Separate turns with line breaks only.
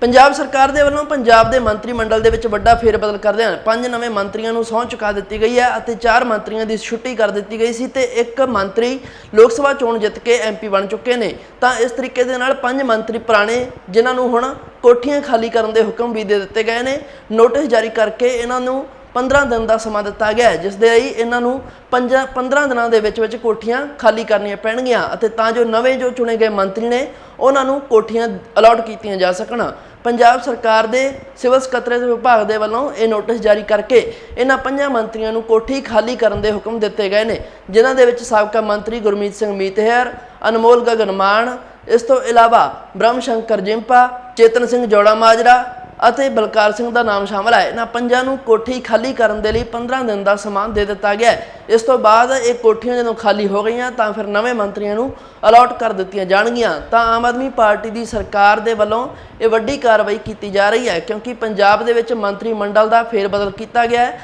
ਪੰਜਾਬ ਸਰਕਾਰ ਦੇ ਵੱਲੋਂ ਪੰਜਾਬ ਦੇ ਮੰਤਰੀ ਮੰਡਲ ਦੇ ਵਿੱਚ ਵੱਡਾ ਫੇਰਬਦਲ ਕਰਦਿਆਂ ਪੰਜ ਨਵੇਂ ਮੰਤਰੀਆਂ ਨੂੰ ਸਹੁੰ ਚੁਕਾ ਦਿੱਤੀ ਗਈ ਹੈ ਅਤੇ ਚਾਰ ਮੰਤਰੀਆਂ ਦੀ ਛੁੱਟੀ ਕਰ ਦਿੱਤੀ ਗਈ ਸੀ ਤੇ ਇੱਕ ਮੰਤਰੀ ਲੋਕ ਸਭਾ ਚੋਣ ਜਿੱਤ ਕੇ ਐਮਪੀ ਬਣ ਚੁੱਕੇ ਨੇ। ਤਾਂ ਇਸ ਤਰੀਕੇ ਦੇ ਨਾਲ ਪੰਜ ਮੰਤਰੀ ਪੁਰਾਣੇ, ਜਿਨ੍ਹਾਂ ਨੂੰ ਹੁਣ ਕੋਠੀਆਂ ਖਾਲੀ ਕਰਨ ਦੇ ਹੁਕਮ ਵੀ ਦੇ ਦਿੱਤੇ ਗਏ ਨੇ। ਨੋਟਿਸ ਜਾਰੀ ਕਰਕੇ ਇਹਨਾਂ ਨੂੰ 15 ਦਿਨ ਦਾ ਸਮਾਂ ਦਿੱਤਾ ਗਿਆ ਜਿਸ ਦੇ ਲਈ ਇਹਨਾਂ ਨੂੰ 15 ਦਿਨਾਂ ਦੇ ਵਿੱਚ ਵਿੱਚ ਕੋਠੀਆਂ ਖਾਲੀ ਕਰਨੀਆਂ ਪੈਣਗੀਆਂ ਅਤੇ ਤਾਂ ਜੋ ਨਵੇਂ ਜੋ ਚੁਣੇ ਗਏ ਮੰਤਰੀ ਨੇ, ਉਹਨਾਂ ਨੂੰ ਕੋਠੀਆਂ ਅਲਾਟ ਕੀਤੀਆਂ ਜਾ ਸਕਣ। ਪੰਜਾਬ ਸਰਕਾਰ ਦੇ ਸਿਵਲ ਸਕੱਤਰੇਤ ਵਿਭਾਗ ਦੇ ਵੱਲੋਂ ਇਹ ਨੋਟਿਸ ਜਾਰੀ ਕਰਕੇ ਇਹਨਾਂ ਪੰਜਾਂ ਮੰਤਰੀਆਂ ਨੂੰ ਕੋਠੀ ਖਾਲੀ ਕਰਨ ਦੇ ਹੁਕਮ ਦਿੱਤੇ ਗਏ ਨੇ, ਜਿਨ੍ਹਾਂ ਦੇ ਵਿੱਚ ਸਾਬਕਾ ਮੰਤਰੀ ਗੁਰਮੀਤ ਸਿੰਘ ਮੀਤਹਿਰ, ਅਨਮੋਲ ਗਗਨ ਮਾਨ ਇਸ ਤੋਂ ਇਲਾਵਾ ਬ੍ਰਹਮ ਸ਼ੰਕਰ ਜਿੰਪਾ, ਚੇਤਨ ਸਿੰਘ ਜੋੜਾ ਮਾਜਰਾ ਅਤੇ ਬਲਕਾਰ ਸਿੰਘ ਦਾ ਨਾਮ ਸ਼ਾਮਲ ਹੈ ਇਹਨਾਂ ਪੰਜਾਂ ਨੂੰ ਕੋਠੀ ਖਾਲੀ ਕਰਨ ਦੇ ਲਈ 15 ਦਿਨ ਦਾ ਸਮਾਂ ਦੇ ਦਿੱਤਾ ਗਿਆ। ਇਸ ਤੋਂ ਬਾਅਦ ਇਹ ਕੋਠੀਆਂ ਜਦੋਂ ਖਾਲੀ ਹੋ ਗਈਆਂ ਤਾਂ ਫਿਰ ਨਵੇਂ ਮੰਤਰੀਆਂ ਨੂੰ ਅਲਾਟ ਕਰ ਦਿੱਤੀਆਂ ਜਾਣਗੀਆਂ। ਤਾਂ ਆਮ ਆਦਮੀ ਪਾਰਟੀ ਦੀ ਸਰਕਾਰ ਦੇ ਵੱਲੋਂ ਇਹ ਵੱਡੀ ਕਾਰਵਾਈ ਕੀਤੀ ਜਾ ਰਹੀ ਹੈ ਕਿਉਂਕਿ ਪੰਜਾਬ ਦੇ ਵਿੱਚ ਮੰਤਰੀ ਮੰਡਲ ਦਾ ਫੇਰਬਦਲ ਕੀਤਾ ਗਿਆ ਹੈ।